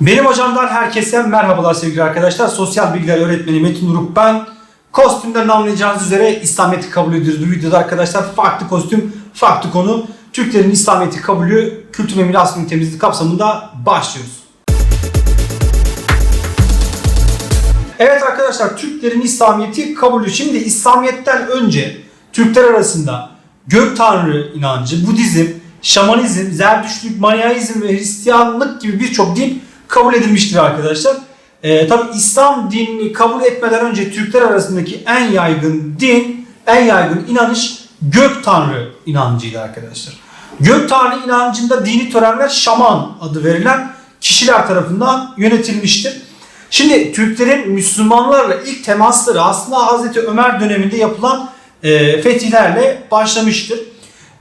Benim hocamdan herkese merhabalar sevgili arkadaşlar. Sosyal bilgiler öğretmeni Metin Uruk ben. Kostümden anlayacağınız üzere İslamiyet'i kabul ediyoruz bu videoda arkadaşlar. Farklı kostüm, farklı konu. Türklerin İslamiyet'i kabulü kültür ve miras ünitemiz kapsamında başlıyoruz. Evet arkadaşlar Türklerin İslamiyet'i kabulü. Şimdi İslamiyet'ten önce Türkler arasında gök tanrı inancı, Budizm, şamanizm, Zerdüştlük, Manyaizm ve Hristiyanlık gibi birçok din kabul edilmiştir arkadaşlar. Ee, Tabi İslam dinini kabul etmeden önce Türkler arasındaki en yaygın din, en yaygın inanış gök tanrı inancıydı arkadaşlar. Gök tanrı inancında dini törenler şaman adı verilen kişiler tarafından yönetilmiştir. Şimdi Türklerin Müslümanlarla ilk temasları aslında Hazreti Ömer döneminde yapılan e, fetihlerle başlamıştır.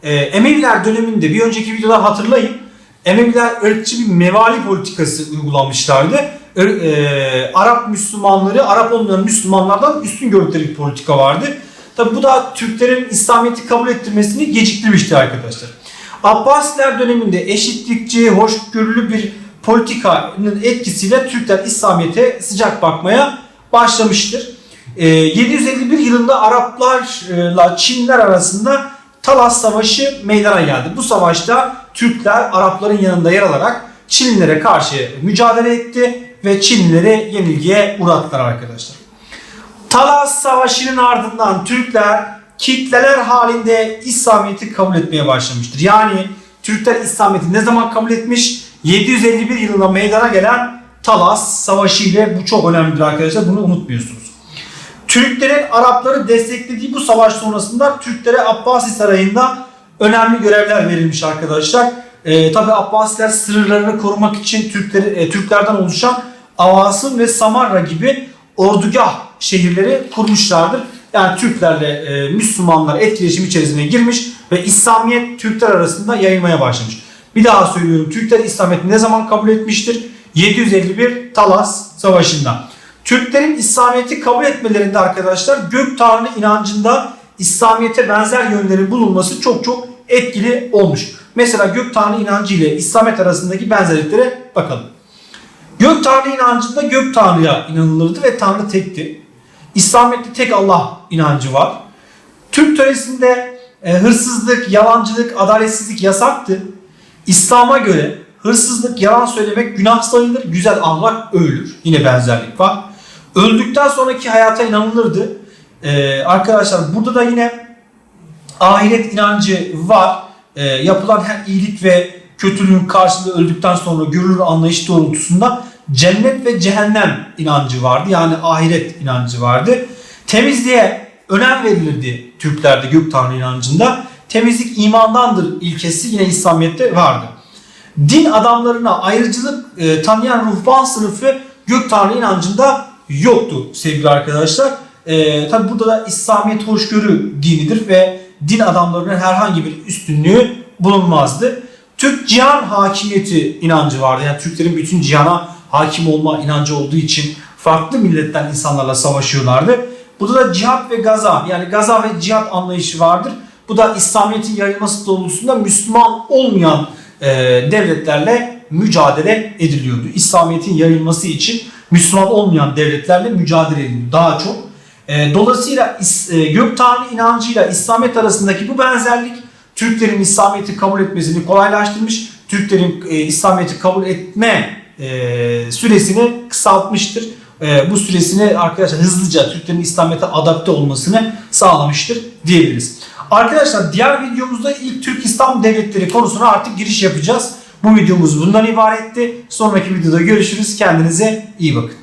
E, Emeviler döneminde bir önceki videoda hatırlayın. Emeviler ırkçı bir mevali politikası uygulamışlardı. Ir- e, Arap Müslümanları Arap olmayan Müslümanlardan üstün gördükleri bir politika vardı. Tabi bu da Türklerin İslamiyet'i kabul ettirmesini geciktirmişti arkadaşlar. Abbasiler döneminde eşitlikçi, hoşgörülü bir politikanın etkisiyle Türkler İslamiyet'e sıcak bakmaya başlamıştır. Ee, 751 yılında Araplarla Çinliler arasında Talas Savaşı meydana geldi. Bu savaşta Türkler Arapların yanında yer alarak Çinlilere karşı mücadele etti ve Çinlileri yenilgiye uğrattılar arkadaşlar. Talas Savaşı'nın ardından Türkler kitleler halinde İslamiyet'i kabul etmeye başlamıştır. Yani Türkler İslamiyet'i ne zaman kabul etmiş? 751 yılında meydana gelen Talas Savaşı ile bu çok önemlidir arkadaşlar. Bunu unutmuyorsunuz. Türklerin Arapları desteklediği bu savaş sonrasında Türklere Abbasi Sarayı'nda önemli görevler verilmiş arkadaşlar. Ee, Tabi Abbasiler sınırlarını korumak için Türkleri, e, Türklerden oluşan Avasım ve Samarra gibi ordugah şehirleri kurmuşlardır. Yani Türklerle e, Müslümanlar etkileşim içerisine girmiş ve İslamiyet Türkler arasında yayılmaya başlamış. Bir daha söylüyorum Türkler İslamiyet'i ne zaman kabul etmiştir? 751 Talas Savaşı'nda. Türklerin İslamiyet'i kabul etmelerinde arkadaşlar gök tanrı inancında İslamiyet'e benzer yönlerin bulunması çok çok etkili olmuş. Mesela gök tanrı inancı ile İslamiyet arasındaki benzerliklere bakalım. Gök tanrı inancında gök tanrıya inanılırdı ve tanrı tekti. İslamiyet'te tek Allah inancı var. Türk töresinde e, hırsızlık, yalancılık, adaletsizlik yasaktı. İslam'a göre hırsızlık, yalan söylemek günah sayılır, güzel ahlak övülür. Yine benzerlik var. Öldükten sonraki hayata inanılırdı. Ee, arkadaşlar burada da yine ahiret inancı var. Ee, yapılan her iyilik ve kötülüğün karşılığı öldükten sonra görülür anlayış doğrultusunda cennet ve cehennem inancı vardı. Yani ahiret inancı vardı. Temizliğe önem verilirdi Türklerde gök tanrı inancında. Temizlik imandandır ilkesi yine İslamiyet'te vardı. Din adamlarına ayrıcılık e, tanıyan ruhban sınıfı gök tanrı inancında yoktu sevgili arkadaşlar. E, Tabi burada da İslamiyet hoşgörü dinidir ve din adamlarının herhangi bir üstünlüğü bulunmazdı. Türk cihan hakimiyeti inancı vardı. Yani Türklerin bütün cihana hakim olma inancı olduğu için farklı milletten insanlarla savaşıyorlardı. Burada da cihat ve gaza yani gaza ve cihat anlayışı vardır. Bu da İslamiyet'in yayılması doğrultusunda Müslüman olmayan e, devletlerle mücadele ediliyordu. İslamiyet'in yayılması için Müslüman olmayan devletlerle mücadele ediliyordu daha çok. E, dolayısıyla e, gök tanrı inancıyla İslamiyet arasındaki bu benzerlik Türklerin İslamiyet'i kabul etmesini kolaylaştırmış. Türklerin e, İslamiyet'i kabul etme e, süresini kısaltmıştır. E, bu süresini arkadaşlar hızlıca Türklerin İslamiyet'e adapte olmasını sağlamıştır diyebiliriz. Arkadaşlar diğer videomuzda ilk Türk İslam devletleri konusuna artık giriş yapacağız. Bu videomuz bundan ibaretti. Sonraki videoda görüşürüz. Kendinize iyi bakın.